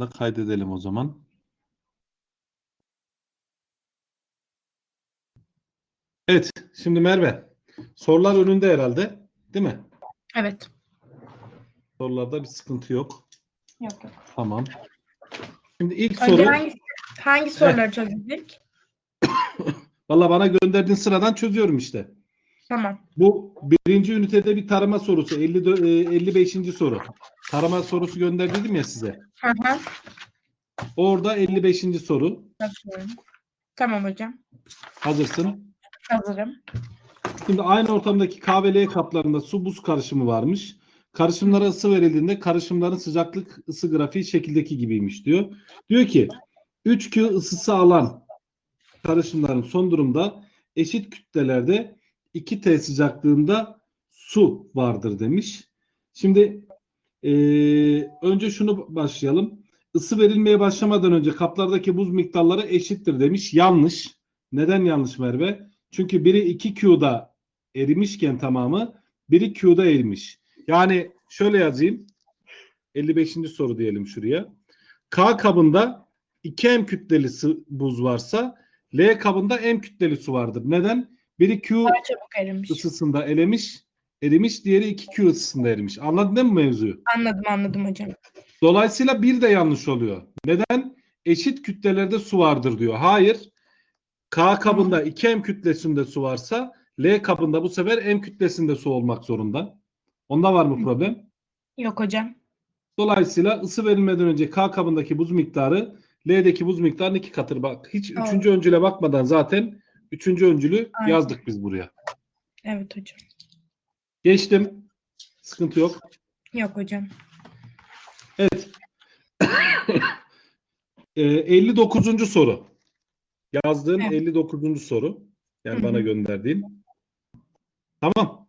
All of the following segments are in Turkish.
da kaydedelim o zaman. Evet, şimdi Merve. Sorular önünde herhalde, değil mi? Evet. Sorularda bir sıkıntı yok. Yok yok. Tamam. Şimdi ilk Önce soru, hangi, hangi soruları çözecek? valla bana gönderdiğin sıradan çözüyorum işte. Tamam. Bu birinci ünitede bir tarama sorusu, 50, e, 55. soru. Tarama sorusu gönderdim ya size. Hı hı. Orada 55. soru. Bakıyorum. Tamam hocam. Hazırsın. Hazırım. Şimdi aynı ortamdaki K ve L kaplarında su buz karışımı varmış. Karışımlara ısı verildiğinde karışımların sıcaklık ısı grafiği şekildeki gibiymiş diyor. Diyor ki 3Q ısısı alan karışımların son durumda eşit kütlelerde 2T sıcaklığında su vardır demiş. Şimdi eee, önce şunu başlayalım. Isı verilmeye başlamadan önce kaplardaki buz miktarları eşittir demiş. Yanlış. Neden yanlış Merve? Çünkü biri 2Q'da erimişken tamamı biri Q'da erimiş. Yani şöyle yazayım. 55. soru diyelim şuraya. K kabında 2M kütleli buz varsa L kabında M kütleli su vardır. Neden? Biri Q ısısında elemiş, erimiş, diğeri 2Q ısısında erimiş. Anladın değil mi mevzuyu? Anladım anladım hocam. Dolayısıyla bir de yanlış oluyor. Neden? Eşit kütlelerde su vardır diyor. Hayır. K kabında 2M kütlesinde su varsa L kabında bu sefer M kütlesinde su olmak zorunda. Onda var mı problem? Yok hocam. Dolayısıyla ısı verilmeden önce K kabındaki buz miktarı L'deki buz miktarının iki katır. Bak hiç Evet. üçüncü öncüle bakmadan zaten üçüncü öncülü Aynen. yazdık biz buraya. Evet hocam. Geçtim. Sıkıntı yok. Yok hocam. Evet. Ee, 59. soru. Yazdığın Evet. 59. soru. Yani Hı bana hı. gönderdiğin. Tamam.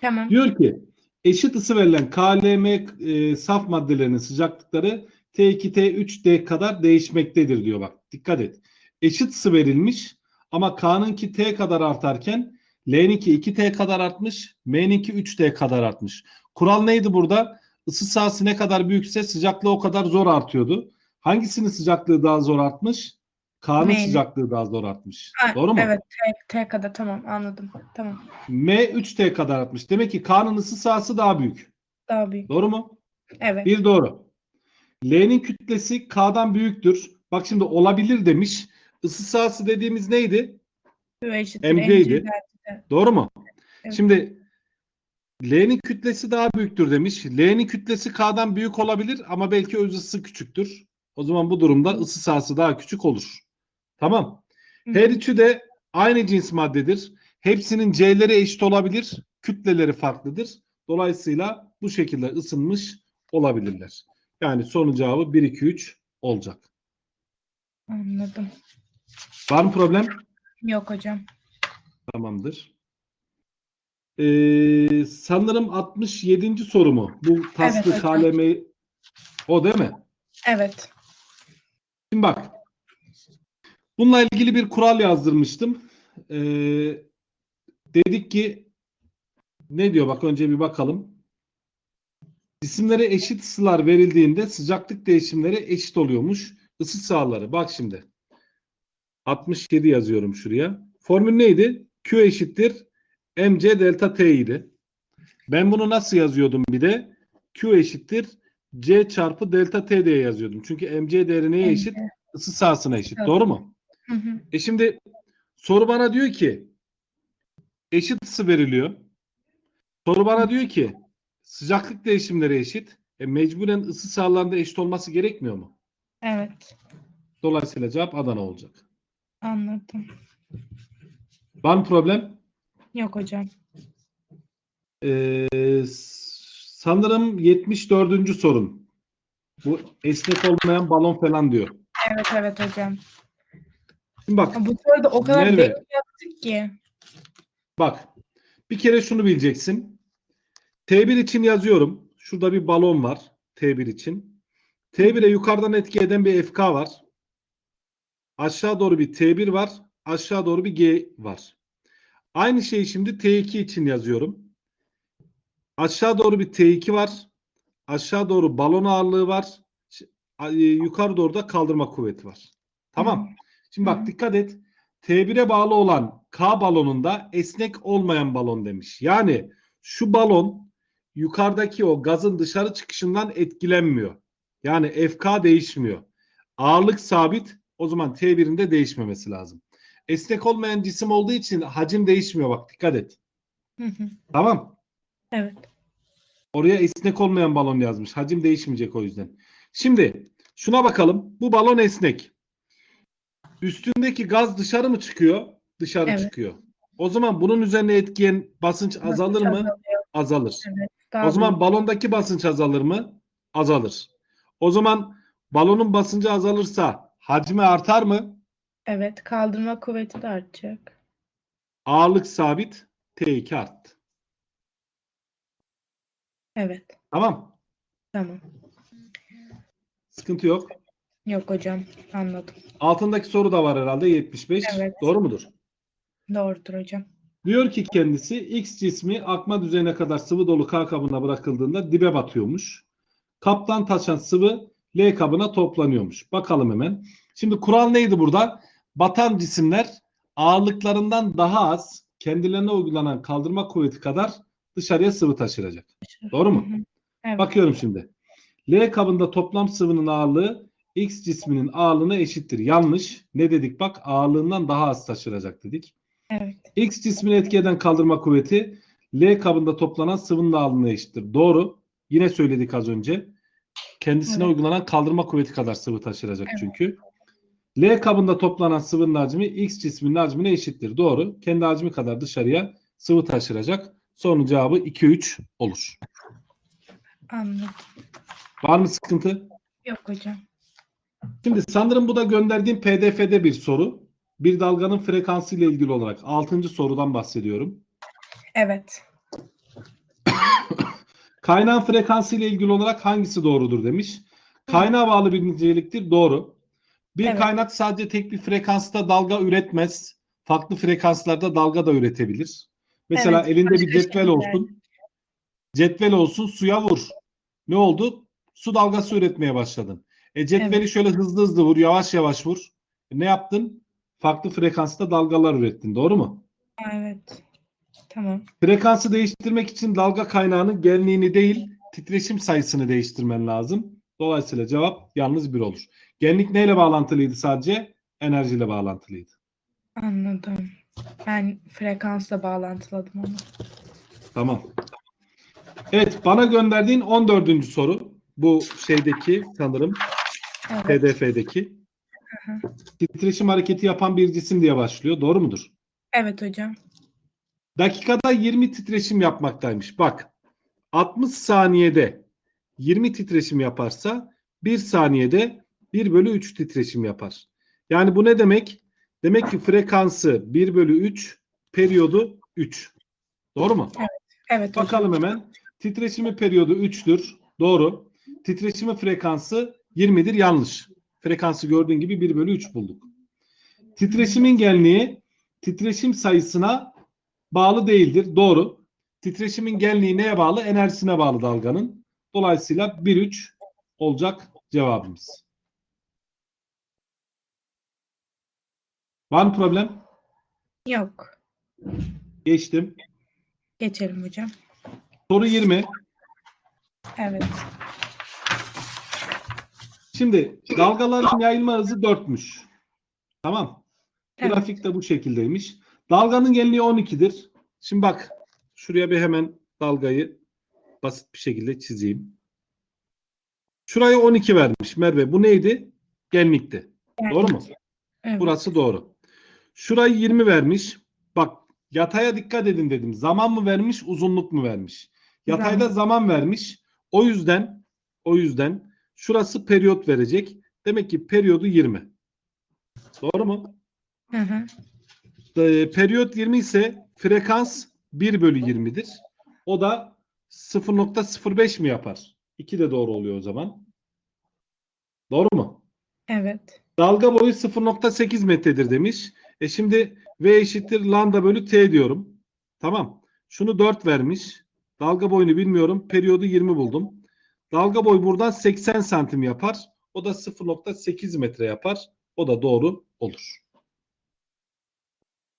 Tamam. Diyor ki eşit ısı verilen KLM e, saf maddelerinin sıcaklıkları T2, T3, D kadar değişmektedir diyor bak. Dikkat et. Eşit ısı verilmiş ama K'nınki T kadar artarken L'ninki 2T kadar artmış, M'ninki 3T kadar artmış. Kural neydi burada? Isı sahası ne kadar büyükse sıcaklığı o kadar zor artıyordu. Hangisinin sıcaklığı daha zor artmış? K'nın M'nin. sıcaklığı daha zor artmış. Ha, Doğru mu? Evet. T, T kadar tamam anladım. Tamam. M 3T kadar artmış. Demek ki K'nın ısı sahası daha büyük. Daha büyük. Doğru mu? Evet. Bir doğru. L'nin kütlesi K'dan büyüktür. Bak şimdi olabilir demiş. Isı sahası dediğimiz neydi? MC'ydi. Doğru mu? Evet. Şimdi L'nin kütlesi daha büyüktür demiş. L'nin kütlesi K'dan büyük olabilir ama belki öz ısısı küçüktür. O zaman bu durumda ısı sahası daha küçük olur. Tamam. Her üçü de aynı cins maddedir. Hepsinin C'leri eşit olabilir. Kütleleri farklıdır. Dolayısıyla bu şekilde ısınmış olabilirler. Yani sorunun cevabı 1, 2, 3 olacak. Anladım. Var mı problem? Yok hocam. Tamamdır. Ee, sanırım 67. soru mu? Bu taslı Evet kalemi o değil mi? Evet. Şimdi bak. Bununla ilgili bir kural yazdırmıştım. Ee, dedik ki ne diyor bak önce bir bakalım. Cisimlere eşit ısılar verildiğinde sıcaklık değişimleri eşit oluyormuş. Isı sahaları. Bak şimdi. 67 yazıyorum şuraya. Formül neydi? Q eşittir mc delta t idi. Ben bunu nasıl yazıyordum bir de? Q eşittir c çarpı delta t diye yazıyordum. Çünkü mc değeri neye eşit? Isı sahasına eşit. Evet. Doğru mu? Hı hı. E şimdi soru bana diyor ki eşit ısı veriliyor. Soru bana diyor ki sıcaklık değişimleri eşit. E mecburen ısı sahalarında eşit olması gerekmiyor mu? Evet. Dolayısıyla cevap Adana olacak. Anladım. Var mı problem? Yok hocam. Ee, sanırım 74. sorun. Bu esnek olmayan balon falan diyor. Evet evet hocam. Şimdi bak Bu soruda o kadar Merve. yaptık ki. Bak. Bir kere şunu bileceksin. T1 için yazıyorum. Şurada bir balon var. T1 için. T1'e yukarıdan etki eden bir FK var. Aşağı doğru bir T1 var. Aşağı doğru bir G var. Aynı şeyi şimdi T2 için yazıyorum. Aşağı doğru bir T2 var. Aşağı doğru balon ağırlığı var. E, yukarı doğru da kaldırma kuvveti var. Tamam. Şimdi bak dikkat et. T1'e bağlı olan K balonunda esnek olmayan balon demiş. Yani şu balon yukarıdaki o gazın dışarı çıkışından etkilenmiyor. Yani FK değişmiyor. Ağırlık sabit. O zaman T1'in de değişmemesi lazım. Esnek olmayan cisim olduğu için hacim değişmiyor. Bak dikkat et. Hı hı. Tamam. Evet. Oraya esnek olmayan balon yazmış. Hacim değişmeyecek o yüzden. Şimdi şuna bakalım. Bu balon esnek. Üstündeki gaz dışarı mı çıkıyor? Dışarı Evet. çıkıyor. O zaman bunun üzerine etkiyen basınç azalır mı? Azalıyor. Azalır. Evet. O zaman balondaki basınç azalır mı? Azalır. O zaman balonun basıncı azalırsa hacmi artar mı? Evet. Kaldırma kuvveti de artacak. Ağırlık sabit. T2 arttı. Evet. Tamam. Tamam. Sıkıntı yok. Yok hocam. Anladım. Altındaki soru da var herhalde 75. Evet. Doğru mudur? Doğrudur hocam. Diyor ki kendisi X cismi akma düzeyine kadar sıvı dolu K kabına bırakıldığında dibe batıyormuş. Kaptan taşan sıvı L kabına toplanıyormuş. Bakalım hemen. Şimdi kural neydi burada? Batan cisimler ağırlıklarından daha az kendilerine uygulanan kaldırma kuvveti kadar dışarıya sıvı taşıracak. Doğru mu? Hı hı. Evet. Bakıyorum şimdi. L kabında toplam sıvının ağırlığı X cisminin ağırlığına eşittir. Yanlış. Ne dedik bak ağırlığından daha az taşıracak dedik. Evet. X cismini etki eden kaldırma kuvveti L kabında toplanan sıvının ağırlığına eşittir. Doğru. Yine söyledik az önce. Kendisine Evet. uygulanan kaldırma kuvveti kadar sıvı taşıracak Evet. çünkü. L kabında toplanan sıvının hacmi X cisminin hacmine eşittir. Doğru. Kendi hacmi kadar dışarıya sıvı taşıracak. Sorunun cevabı 2-3 olur. Anladım. Var mı sıkıntı? Yok hocam. Şimdi sanırım bu da gönderdiğim PDF'de bir soru. Bir dalganın frekansı ile ilgili olarak 6. sorudan bahsediyorum. Evet. Kaynağın frekansı ile ilgili olarak hangisi doğrudur demiş. Kaynağa bağlı bir niceliktir. Doğru. Bir Evet. kaynak sadece tek bir frekansta dalga üretmez. Farklı frekanslarda dalga da üretebilir. Mesela Evet, elinde bir cetvel olsun. Cetvel olsun suya vur. Ne oldu? Su dalgası üretmeye başladın. E cetveli Evet. şöyle hızlı hızlı vur, yavaş yavaş vur. E, ne yaptın? Farklı frekansta dalgalar ürettin. Doğru mu? Evet. Tamam. Frekansı değiştirmek için dalga kaynağının genliğini değil, titreşim sayısını değiştirmen lazım. Dolayısıyla cevap yalnız bir olur. Genlik neyle bağlantılıydı sadece? Enerjiyle bağlantılıydı. Anladım. Ben frekansla bağlantıladım onu. Tamam. Evet, bana gönderdiğin 14. soru. Bu şeydeki sanırım Evet. PDF'deki. hı. Titreşim hareketi yapan bir cisim diye başlıyor. Doğru mudur? Evet hocam. Dakikada 20 titreşim yapmaktaymış. Bak 60 saniyede 20 titreşim yaparsa 1 saniyede 1 bölü 3 titreşim yapar. Yani bu ne demek? Demek ki frekansı 1 bölü 3, periyodu 3. Doğru mu? Evet hocam. Bakalım hemen. Titreşimi periyodu 3'tür. Doğru. Titreşimi frekansı 20'dir. Yanlış. Frekansı gördüğün gibi 1 bölü 3 bulduk. Titreşimin genliği titreşim sayısına bağlı değildir. Doğru. Titreşimin genliği neye bağlı? Enerjisine bağlı dalganın. Dolayısıyla 1-3 olacak cevabımız. Var mı problem? Yok. Geçtim. Geçelim hocam. Soru 20. Evet. Şimdi dalgaların yayılma hızı 4'müş. Tamam. Evet. Grafik de bu şekildeymiş. Dalganın genliği 12'dir. Şimdi bak şuraya bir hemen dalgayı basit bir şekilde çizeyim. Şuraya 12 vermiş Merve. Bu neydi? Genlikti. Doğru mu? Evet. Burası doğru. Şurayı 20 vermiş. Bak yataya dikkat edin dedim. Zaman mı vermiş, uzunluk mu vermiş? Yatayda Zaman. zaman vermiş. O yüzden o yüzden şurası periyot verecek. Demek ki periyodu 20. Doğru mu? Hı hı. Ee, periyot 20 ise frekans 1 bölü 20'dir. O da 0.05 mi yapar? 2 de doğru oluyor o zaman. Doğru mu? Evet. Dalga boyu 0.8 metredir demiş. E şimdi V eşittir lambda bölü T diyorum. Tamam. Şunu 4 vermiş. Dalga boyunu bilmiyorum. Periyodu 20 buldum. Dalga boyu buradan 80 santim yapar. O da 0.8 metre yapar. O da doğru olur.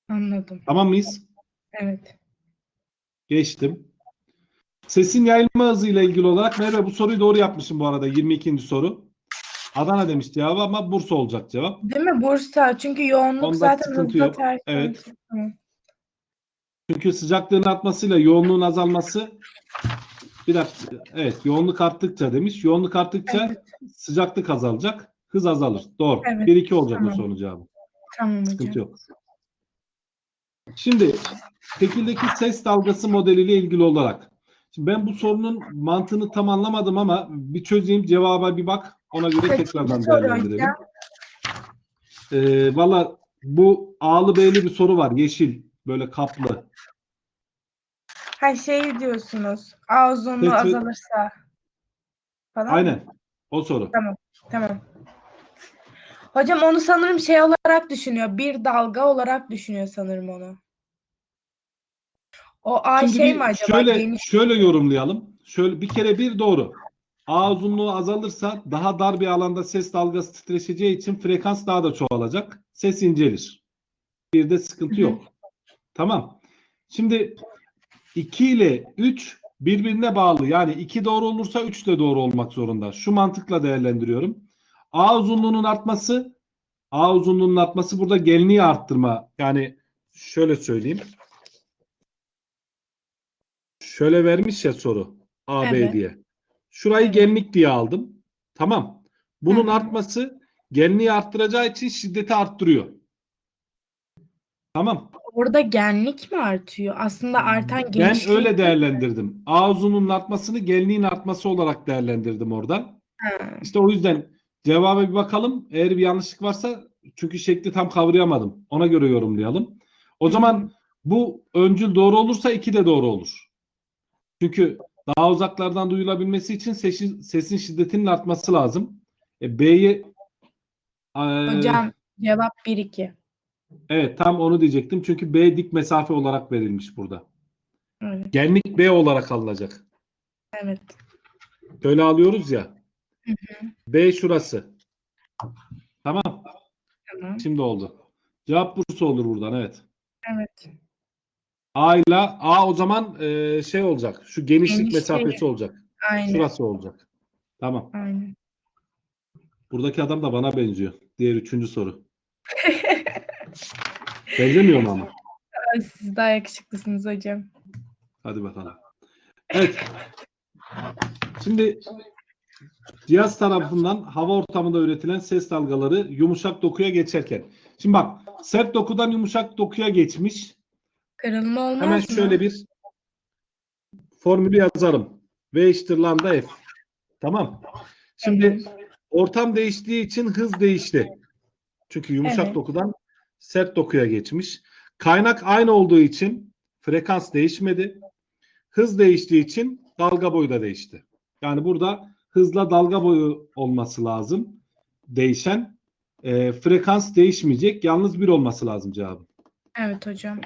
Anladım. Tamam mıyız? Evet. Geçtim. Sesin yayılma hızı ile ilgili olarak Merve bu soruyu doğru yapmışım bu arada 22. soru. Adana demiş cevabı ama Bursa olacak cevap. Değil mi Bursa? Çünkü yoğunluk Onda zaten sıkıntı hızla yok. ters. Evet. Çünkü sıcaklığın artmasıyla yoğunluğun azalması bir dakika. Evet yoğunluk arttıkça demiş. Yoğunluk arttıkça Evet. sıcaklık azalacak. Hız azalır. Doğru. Evet, 1-2 olacak tamam. bu sorunun cevabı. Tamam Sıkıntı hocam. yok. Şimdi şekildeki ses dalgası modeliyle ilgili olarak. Şimdi ben bu sorunun mantığını tam anlamadım ama bir çözeyim cevaba bir bak. Ona göre Kaçıncı tekrardan değerlendirelim. Ee, Valla bu A'lı B'li bir soru var. Yeşil. Böyle kaplı. Ha şey diyorsunuz. A uzunluğu ve- azalırsa falan. Aynen. O soru. Tamam. Hocam onu sanırım şey olarak düşünüyor. Bir dalga olarak düşünüyor sanırım onu. O A Şimdi şey bir mi acaba? şöyle Geniş. şöyle yorumlayalım. Şöyle bir kere bir doğru. A uzunluğu azalırsa daha dar bir alanda ses dalgası titreşeceği için frekans daha da çoğalacak. Ses incelir. Bir de sıkıntı yok. Tamam. Şimdi 2 ile 3 birbirine bağlı. Yani 2 doğru olursa 3 de doğru olmak zorunda. Şu mantıkla değerlendiriyorum. A uzunluğunun artması A uzunluğunun artması burada genliği arttırma. Yani şöyle söyleyeyim. Şöyle vermiş ya soru A, B Evet. diye. Şurayı Evet. genlik diye aldım. Tamam. Bunun hı. artması genliği arttıracağı için şiddeti arttırıyor. Tamam. Orada genlik mi artıyor? Aslında artan Ben genişlik. öyle değerlendirdim. A uzunluğunun artmasını genliğin artması olarak değerlendirdim oradan. Ha, İşte o yüzden cevaba bir bakalım. Eğer bir yanlışlık varsa çünkü şekli tam kavrayamadım. Ona göre yorumlayalım. O zaman bu öncül doğru olursa iki de doğru olur. Çünkü daha uzaklardan duyulabilmesi için sesin, sesin şiddetinin artması lazım. E, B'yi e, Hocam cevap 1-2. evet tam onu diyecektim. Çünkü B dik mesafe olarak verilmiş burada. Evet. Genlik B olarak alınacak. Evet. Böyle alıyoruz ya. Hı B şurası. Tamam. Tamam. Şimdi oldu. Cevap Bursa olur buradan evet. Evet. A ile A o zaman e, şey olacak. Şu genişlik Genişliği. mesafesi olacak. Aynen. Şurası olacak. Tamam. Aynen. Buradaki adam da bana benziyor. Diğer üçüncü soru. Benzemiyor mu ama? Siz daha yakışıklısınız hocam. Hadi bakalım. Evet. Şimdi cihaz tarafından hava ortamında üretilen ses dalgaları yumuşak dokuya geçerken. Şimdi bak sert dokudan yumuşak dokuya geçmiş. Kırılma olmaz Hemen mı? şöyle bir formülü yazalım. V eşittir lambda F. Tamam. Şimdi ortam değiştiği için hız değişti. Çünkü yumuşak Evet. dokudan sert dokuya geçmiş. Kaynak aynı olduğu için frekans değişmedi. Hız değiştiği için dalga boyu da değişti. Yani burada hızla dalga boyu olması lazım. Değişen. Ee, frekans değişmeyecek. Yalnız bir olması lazım cevabın. Evet hocam.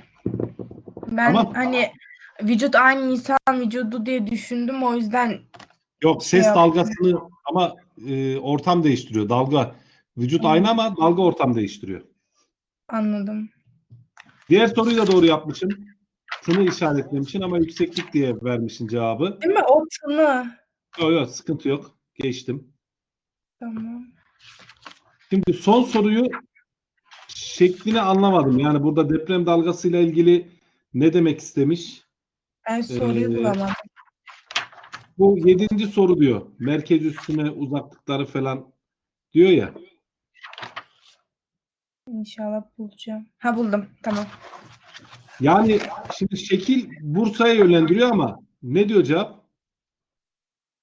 Ben Tamam. hani vücut aynı insan vücudu diye düşündüm o yüzden Yok Şey ses yaptım. dalgasını ama e, ortam değiştiriyor. Dalga vücut Hmm. aynı ama dalga ortam değiştiriyor. anladım. Diğer soruyu da doğru yapmışım. Tını işaretlemişsin ama yükseklik diye vermişsin cevabı. Değil mi? O tını. Yok yok sıkıntı yok. Geçtim. Tamam. Şimdi son soruyu şeklini anlamadım. Yani burada deprem dalgasıyla ilgili ne demek istemiş? Ben soruyu Ee, bulamadım. Bu yedinci soru diyor. Merkez üstüne uzaklıkları falan diyor ya. İnşallah bulacağım. Ha buldum. Tamam. Yani şimdi şekil Bursa'ya yönlendiriyor ama ne diyor cevap?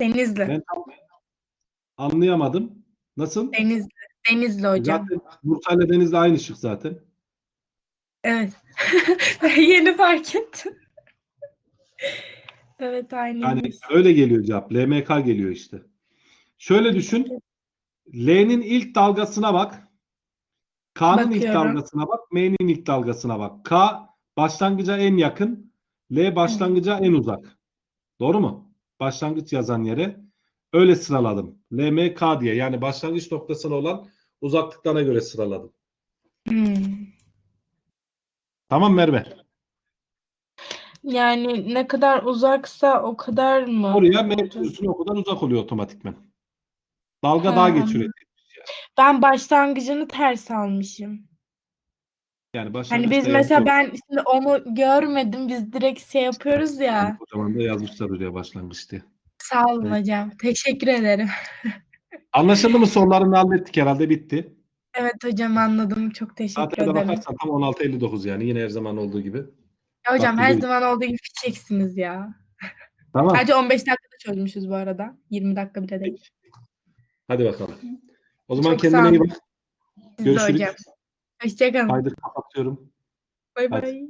Denizli. Ben tam anlayamadım. Nasıl? Denizli. Denizli hocam. Zaten Bursa ile Denizli aynı şık zaten. Evet. Yeni fark ettim. evet aynı. Yani öyle geliyor cevap. LMK geliyor işte. Şöyle düşün. L'nin ilk dalgasına bak. K'nın ilk Bakıyorum. dalgasına bak. M'nin ilk dalgasına bak. K başlangıca en yakın. L başlangıca en uzak. Doğru mu? Başlangıç yazan yere. Öyle sıraladım. LMK diye yani başlangıç noktasına olan uzaklıklarına göre sıraladım. Hmm. Tamam Merve. Yani ne kadar uzaksa o kadar mı? Oraya Merkür o kadar uzak oluyor otomatikmen. Dalga Ha, daha geçiyor. Ben başlangıcını ters almışım. Yani Hani başlangıçta biz mesela yazıyor. ben şimdi onu görmedim. Biz direkt şey yapıyoruz ya. Kocaman da yazmışlar oraya başlangıç diye. Sağ olun Evet. hocam. Teşekkür ederim. Anlaşıldı mı? Sorularını hallettik herhalde bitti. Evet hocam anladım. Çok teşekkür Saate de ederim. bakarsan tam 16.59 yani yine her zaman olduğu gibi. Ya hocam her vaktinde zaman olduğu gibi fişeksiniz ya. Tamam. Sadece 15 dakikada çözmüşüz bu arada. 20 dakika bile değil. Hadi bakalım. O zaman Çok sağ kendine iyi bak. Siz de Görüşürüz. hocam. Hoşçakalın. Haydi kapatıyorum. Bay Hadi. bay.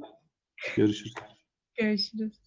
Görüşürüz. Görüşürüz.